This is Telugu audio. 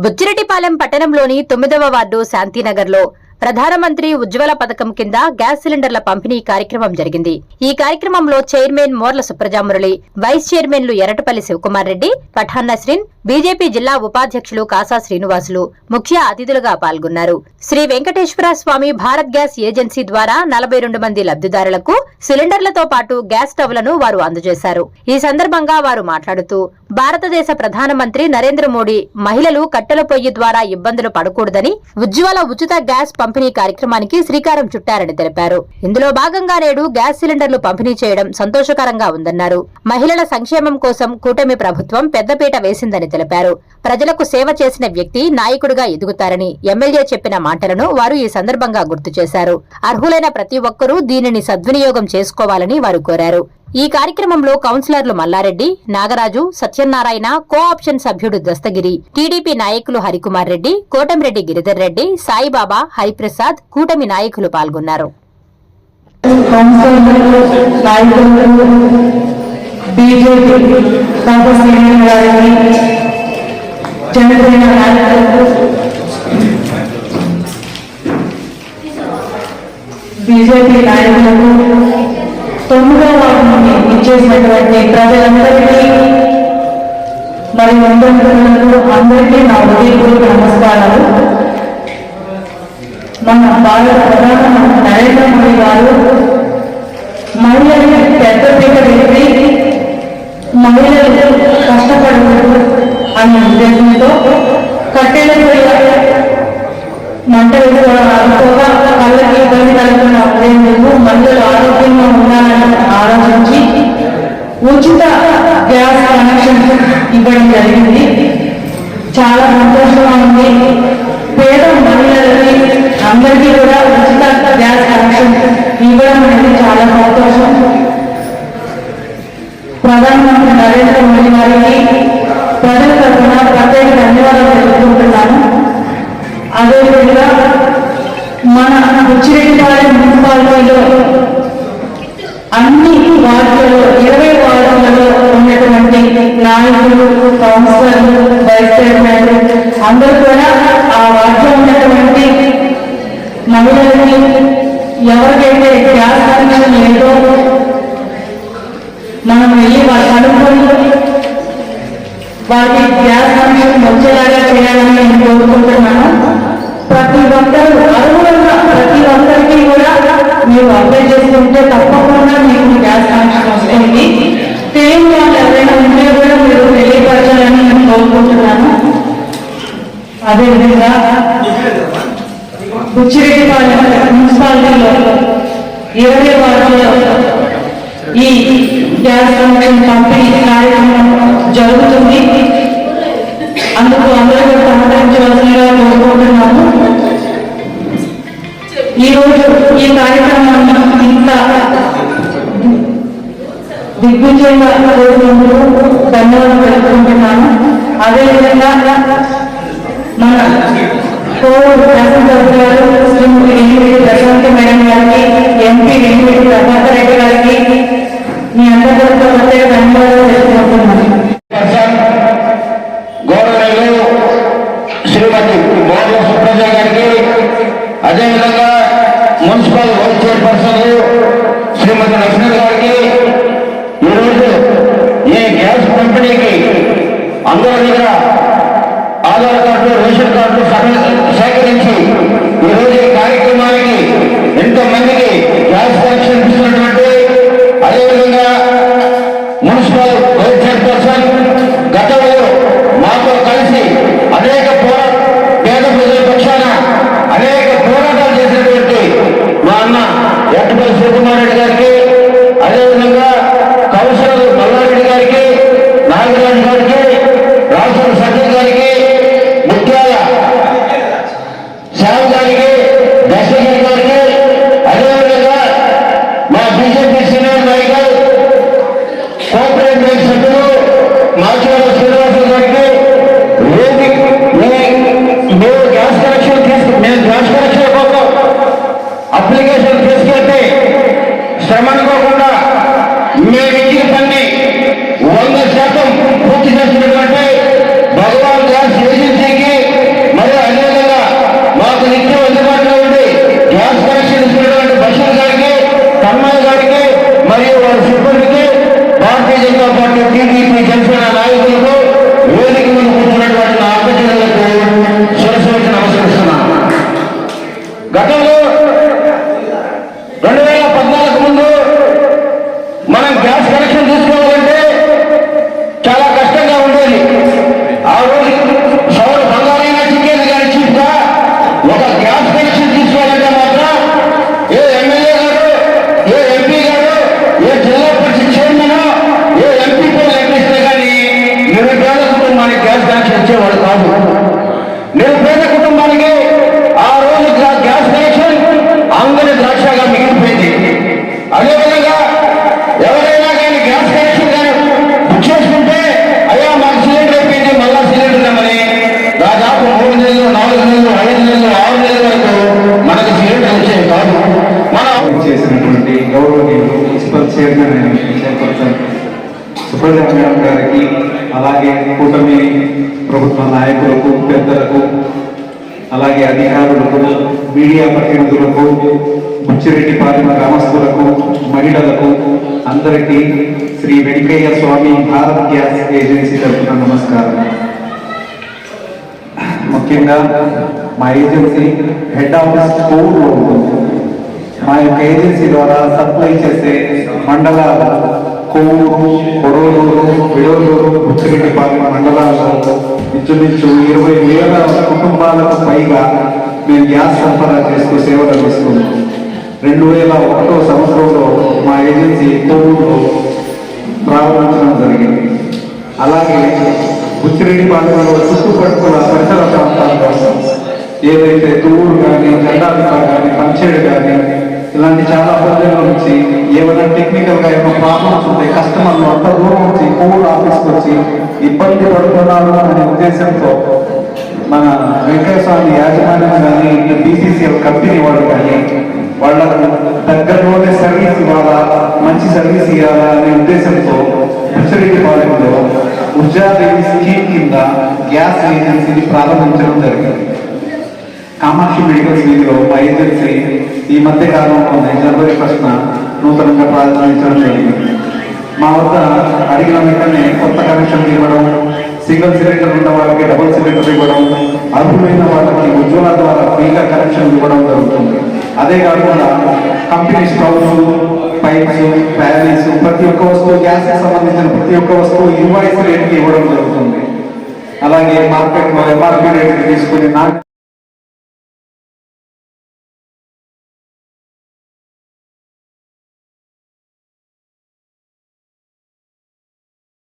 బుచ్చిరెడ్డిపాలెం పట్టణంలోని తొమ్మిదవ వార్డు శాంతినగర్లో ప్రధానమంత్రి ఉజ్వల పథకం కింద గ్యాస్ సిలిండర్ల పంపిణీ కార్యక్రమం జరిగింది. ఈ కార్యక్రమంలో చైర్మన్ మోర్ల సుప్రజామురళి వైస్ చైర్మన్లు ఎరటపల్లి శివకుమార్ రెడ్డి పఠాన్ నస్రీన్ బీజేపీ జిల్లా ఉపాధ్యక్షులు కాసా శ్రీనివాసులు ముఖ్య అతిథులుగా పాల్గొన్నారు. శ్రీ వెంకటేశ్వర స్వామి భారత్ గ్యాస్ ఏజెన్సీ ద్వారా నలభై రెండు మంది లబ్ధిదారులకు సిలిండర్లతో పాటు గ్యాస్ స్టవ్లను వారు అందజేశారు. ఈ సందర్భంగా వారు మాట్లాడుతూ భారతదేశ ప్రధానమంత్రి నరేంద్ర మోడీ మహిళలు కట్టెల పొయ్యి ద్వారా ఇబ్బందులు పడకూడదని ఉజ్వల ఉచిత గ్యాస్ పంపిణీ కార్యక్రమానికి శ్రీకారం చుట్టారని తెలిపారు. ఇందులో భాగంగా నేడు గ్యాస్ సిలిండర్లు పంపిణీ చేయడం సంతోషకరంగా ఉందన్నారు. మహిళల సంక్షేమం కోసం కూటమి ప్రభుత్వం పెద్దపీట వేసిందని తెలిపారు. ప్రజలకు సేవ చేసిన వ్యక్తి నాయకుడిగా ఎదుగుతారని ఎమ్మెల్యే చెప్పిన మాటలను వారు ఈ సందర్భంగా గుర్తు చేశారు. అర్హులైన ప్రతి ఒక్కరూ దీనిని సద్వినియోగం చేసుకోవాలని వారు కోరారు. ఈ కార్యక్రమంలో కౌన్సిలర్లు మల్లారెడ్డి నాగరాజు సత్యనారాయణ కో ఆప్షన్ సభ్యుడు దస్తగిరి టీడీపీ నాయకులు హరికుమార్ రెడ్డి కోటమిరెడ్డి గిరిధర్ రెడ్డి సాయిబాబా హరిప్రసాద్ కూటమి నాయకులు పాల్గొన్నారు. బీజేపీ నాయకులకు తొమ్మిదో వార్డు నుండి ఇచ్చేసినటువంటి ప్రజలందరికీ మరి అందరికీ అందరికీ నా ఉదయపూర్వక నమస్కారాలు. మన భారత ప్రధానమంత్రి నరేంద్ర మోడీ గారు మహిళలకు పెద్దపీట వేసి మహిళలు కష్టపడకూడదు అనే ఉద్దేశంతో కట్టెల పొయ్యి మంట వేసుకోవడం కళ్ళకి ఇబ్బంది కలగకుండా ఉండేందుకు మహిళలు ఆరోగ్యంగా ఆలోచించి ఉచిత గ్యాస్ కనెక్షన్ ఇవ్వడం జరిగింది. చాలా సంతోషంగా ఉంది. పేద మహిళలకి అందరికీ కూడా ఉచిత గ్యాస్ కనెక్షన్ ఇవ్వడం అనేది చాలా సంతోషం. ప్రధానమంత్రి నరేంద్ర మోడీ గారికి ప్రజల తరఫున ప్రత్యేక ధన్యవాదాలు తెలుపుకుంటున్నాను. అదేవిధంగా మన ఉచ్చిరెడ్డిపాలెం మున్సిపాలిటీలో అన్ని వార్డులలో ఇరవై వార్డులలో ఉన్నటువంటి నాయకులు కౌన్సిలర్లు వైస్ చైర్మన్ అందరూ కూడా ఆ వార్డులో ఉన్నటువంటి మహిళలకి ఎవరికైతే గ్యాస్ కనెక్షన్ లేదో మనం వెళ్ళి వాళ్ళు కనుక్కొని వారికి గ్యాస్ కనెక్షన్ వచ్చేలాగా చేయాలని నేను కోరుకుంటున్నాను. ప్రతి ఒక్కరు అర్హులున్న ప్రతి ఒక్కరికి కూడా మీరు అప్లై చేసుకుంటే తప్పకుండా మీకు గ్యాస్ కనెక్షన్ వస్తుంది. తెలియని వాళ్ళు ఎవరైనా ఉంటే కూడా మీరు తెలియపరచాలని నేను కోరుకుంటున్నాను. అదేవిధంగా బుచ్చిరెడ్డిపాలెం మున్సిపాలిటీలో ఇరవై వార్డులో ఈ గ్యాస్ కనెక్షన్ పంపిణీ కార్యక్రమం జరుగుతుంది. అందుకు అందరూ కూడా సహకరించవలసిందిగా కోరుకుంటున్నాము. ఈరోజు ఈ కార్యక్రమాన్ని ఇంత దిగ్విజయంగా కోరినందుకు ధన్యవాదాలు తెలుపుకుంటున్నాను. అదేవిధంగా మన కోవిడ్ శాసనసభ్యులు గారు శ్రీమతి వెంకటరెడ్డి ప్రశాంత్ మేడం గారికి ఎంపీ వెంకటరెడ్డి ప్రభాకర్ రెడ్డి గారికి మీ అందరితో ప్రత్యేక ధన్యవాదాలు తెలుసుకుంటున్నాను శ్రీమతి మోహన్ సుప్రజ గారికి అదేవిధంగా వైస్ శ్రీమతి లక్ష్మణ్ గారికి ఈరోజు ఈ గ్యాస్ పంపిణీకి అందరి దగ్గర ఆధార్ కార్డు రేషన్ కార్డు సేకరించి ఈరోజు ఈ కార్యక్రమానికి ఎంతో మందికి గ్యాస్ కనెక్షన్ ఇస్తున్నటువంటి నాగరాజు గారికి రాజుల సత్యం గారికి ముఖ్యాల శ్యామ్ గారికి దశగిరి గారికి అదేవిధంగా మా బీజేపీ సీనియర్ నాయకులు కోఆపరేటివ్ బ్యాంక్ సభ్యులు మాచివాడ శ్రీనివాస గారికి వేదిక మేము గ్యాస్ కనెక్షన్ తీసుకు మేము గ్యాస్ కనెక్షన్ కోసం అప్లికేషన్ తీసుకెళ్తే శ్రమ అనుకోకుండా మేము ఇచ్చిన పని వంద శాతం పూర్తి చేసినటువంటి భగవాన్ గ్యాస్ ఏజెన్సీకి చాలా కష్టంగా ఉండేది ఆ రోజు సౌర బంగారైనా చిక్కేది కానీ చీప్గా ఒక గ్యాస్ కనెక్షన్ తీసుకోవాలంటే మాత్రం ఏ ఎమ్మెల్యే గారు ఏ ఎంపీ గారు ఏ జిల్లా పరిషత్ చైర్మన్ ఏ ఎంపీ ఎక్కిస్తే కానీ నిరుపేద కుటుంబానికి గ్యాస్ కనెక్షన్ ఇచ్చేవాడు కాదు నిరుపేద కుటుంబానికి ఆ రోజు గ్యా- గ్యాస్ కనెక్షన్ అంగడి ద్రాక్షగా మిగిలిపోయింది అదేవిధంగా ఎవరైనా కానీ గ్యాస్ కనెక్షన్ కానీ బుక్ చేసుకుంటే అయ్యా మాకు సిలిండర్ అయిపోయింది మళ్ళా సిలిండర్ ఇవ్వమని దాదాపు మూడు నెలలు నాలుగు నెలలు ఐదు నెలలు ఆరు నెలల వరకు మనకు సిలిండర్ వచ్చేవి కాదు మనం చేసినటువంటి గౌరవనీయులు మున్సిపల్ చైర్మన్ అయిన చైర్పర్సన్ సుబ్రహ్మణ్యం గారికి అలాగే కూటమి ప్రభుత్వ నాయకులకు పెద్దలకు అలాగే అధికారులకు మీడియా ప్రతినిధులకు బుచ్చిరెడ్డిపాలెం గ్రామస్తులకు మహిళలకు అందరికీ శ్రీ వెంకయ్య స్వామి భారత్ గ్యాస్ ఏజెన్సీ తరఫున నమస్కారం. ముఖ్యంగా మా ఏజెన్సీ హెడ్ ఆఫీస్ కోవూరులో ఉంటుంది. మా యొక్క ఏజెన్సీ ద్వారా సప్లై చేసే మండలాలు కోవూరు కొడవలూరు విడవలూరు బుచ్చిరెడ్డిపాలెం మండలాల్లో ఇంచుమించు ఇరవై వేల కుటుంబాలకు పైగా మేము గ్యాస్ సరఫరా చేస్తూ సేవలు అందిస్తున్నాం. రెండు వేల ఒకటో సంవత్సరంలో మా ఏజెన్సీ కోవూరులో ప్రారంభించడం జరిగింది. అలాగే బుచ్చిరెడ్డిపాలెంలో చుట్టుపక్కల పరిసర ప్రాంతాల్లో ఏదైతే తూరు కానీ జెండాలు కానీ పంచేడు కానీ ఇలాంటి చాలా ప్రజల నుంచి ఏమైనా టెక్నికల్గా ఏమైనా ప్రాబ్లమ్స్ ఉంటాయి కస్టమర్లు అంత దూరం వచ్చి కోవిడ్ ఆఫీస్కి వచ్చి ఇబ్బంది పడుతున్నారు అనే ఉద్దేశంతో మన వెంకటస్వామి యాజమాన్యం కానీ బీసీసీఎల్ కంపెనీ వాళ్ళు కానీ వాళ్ళ దగ్గరలోనే సర్వీస్ ఇవ్వాలా మంచి సర్వీస్ ఇవ్వాలా అనే ఉద్దేశంతో ముచ్చరెడ్డిపాలెంలో ఉర్జాదేవి స్కీమ్ కింద గ్యాస్ ఏజెన్సీని ప్రారంభించడం జరిగింది. కామాక్షి మెడికల్ స్కీమ్లో మా ఏజెన్సీ ఈ మధ్య కాలంలో జనవరి ప్రశ్న నూతనంగా ప్రారంభించడం జరిగింది. మా వద్ద అడిగిన వెంటనే కొత్త కనెక్షన్ ఇవ్వడం సింగిల్ సిలిండర్ ఉన్న వాళ్ళకి డబుల్ సిలిండర్ ఇవ్వడం అర్హులైన వాళ్ళకి ఉజ్వల ద్వారా ఫ్రీగా కనెక్షన్ ఇవ్వడం జరుగుతుంది. అదే కాకుండా కంపెనీ స్టవ్స్ పైప్స్ ప్యానీస్ ప్రతి ఒక్క వస్తువు గ్యాస్ సంబంధించిన ప్రతి ఒక్క వస్తువు ఇన్వాయిస్ రేట్కి ఇవ్వడం జరుగుతుంది. అలాగే మార్కెట్లో ఎంఆర్పీ రేట్కి తీసుకుని నాకు